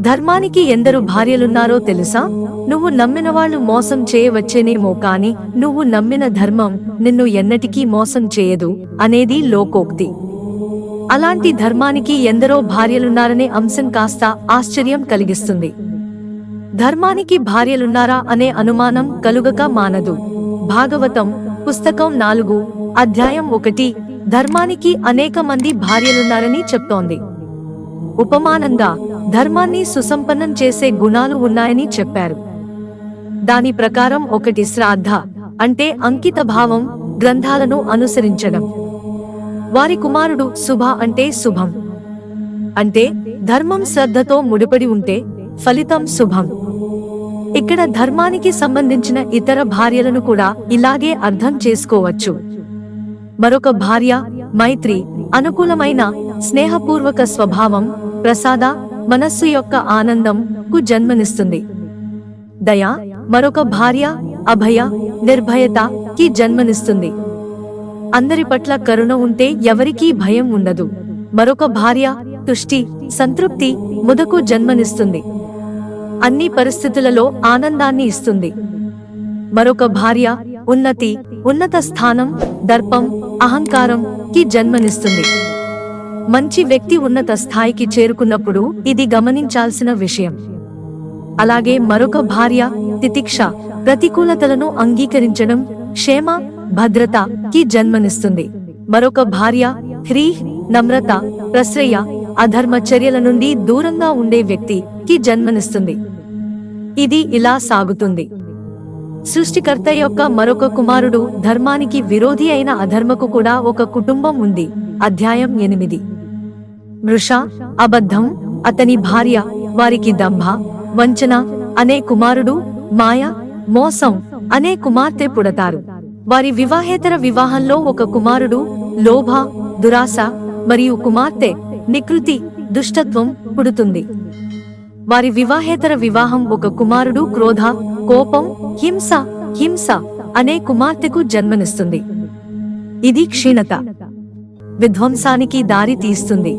ధర్మానికి ఎందరు భార్యలున్నారో తెలుసా? నువ్వు నమ్మిన వాళ్ళు మోసం చేయవచ్చేనేమో కాని నువ్వు నమ్మిన ధర్మం నిన్ను ఎన్నటికీ మోసం చేయదు అనేది లోకోక్తి. అలాంటి ధర్మానికి ఎందరో భార్యలున్నారనే అంశం కాస్త ఆశ్చర్యం కలిగిస్తుంది. ధర్మానికి భార్యలున్నారా అనే అనుమానం కలుగక మానదు. భాగవతం పుస్తకం నాలుగు అధ్యాయం ఒకటి ధర్మానికి అనేక మంది భార్యలున్నారని చెప్తోంది. ఉపమానంగా ధర్మాన్ని సుసంపన్నం చేసే గుణాలు ఉన్నాయని చెప్పారు. దాని ప్రకారం ఒకటి శ్రాద్ధ అంటే అంకిత భావం గ్రంథాలను అనుసరించడం. వారి కుమారుడు శుభ అంటే శుభం. అంటే ధర్మం శ్రద్ధతో ముడిపడి ఉంటే ఫలితం శుభం. ఇక్కడ ధర్మానికి సంబంధించిన ఇతర భార్యలను కూడా ఇలాగే అర్థం చేసుకోవచ్చు. మరొక భార్య మైత్రి అనుకూలమైన స్నేహపూర్వక స్వభావం ప్రసాద మనస్సు యొక్క ఆనందం కు జన్మనిస్తుంది. దయ మరొక భార్య అభయ నిర్భయత కి జన్మనిస్తుంది. అందరి పట్ల కరుణ ఉంటే ఎవరికీ భయం ఉండదు. మరొక భార్య తుష్టి సంతృప్తి ముదకు జన్మనిస్తుంది. అన్ని పరిస్థితులలో ఆనందాన్ని ఇస్తుంది. మరొక భార్య ఉన్నతి ఉన్నత స్థానం దర్పం అహంకారం కి జన్మనిస్తుంది. మంచి వ్యక్తి ఉన్నత స్థాయికి చేరుకున్నప్పుడు ఇది గమనించాల్సిన విషయం. అలాగే మరొక భార్య తితిక్ష ప్రతికూలతలను అంగీకరించడం క్షేమ భద్రత కి జన్మనిస్తుంది. మరొక భార్య హ్రీ నమ్రత ప్రశ్రయ అధర్మ చర్యల నుండి దూరంగా ఉండే వ్యక్తి కి జన్మనిస్తుంది. ఇది ఇలా సాగుతుంది. సృష్టికర్త యొక్క మరొక కుమారుడు ధర్మానికి విరోధి అయిన అధర్మకు కూడా ఒక కుటుంబం ఉంది. అధ్యాయం ఎనిమిది. మృష అబద్ధం అతని భార్య వారికి దంభ వంచన అనే కుమారుడు మాయ మోసం అనే కుమార్తె పుడతారు. వారి వివాహేతర వివాహంలో ఒక కుమారుడు లోభ దురాశ మరియు కుమార్తె నికృతి దుష్టత్వం పుడుతుంది. వారి వివాహేతర వివాహం ఒక కుమారుడు క్రోధ కోపం హింస హింస అనే కుమార్తెకు జన్మనిస్తుంది. ఇది క్షీణత. విధ్వంసానికి దారి తీస్తుంది.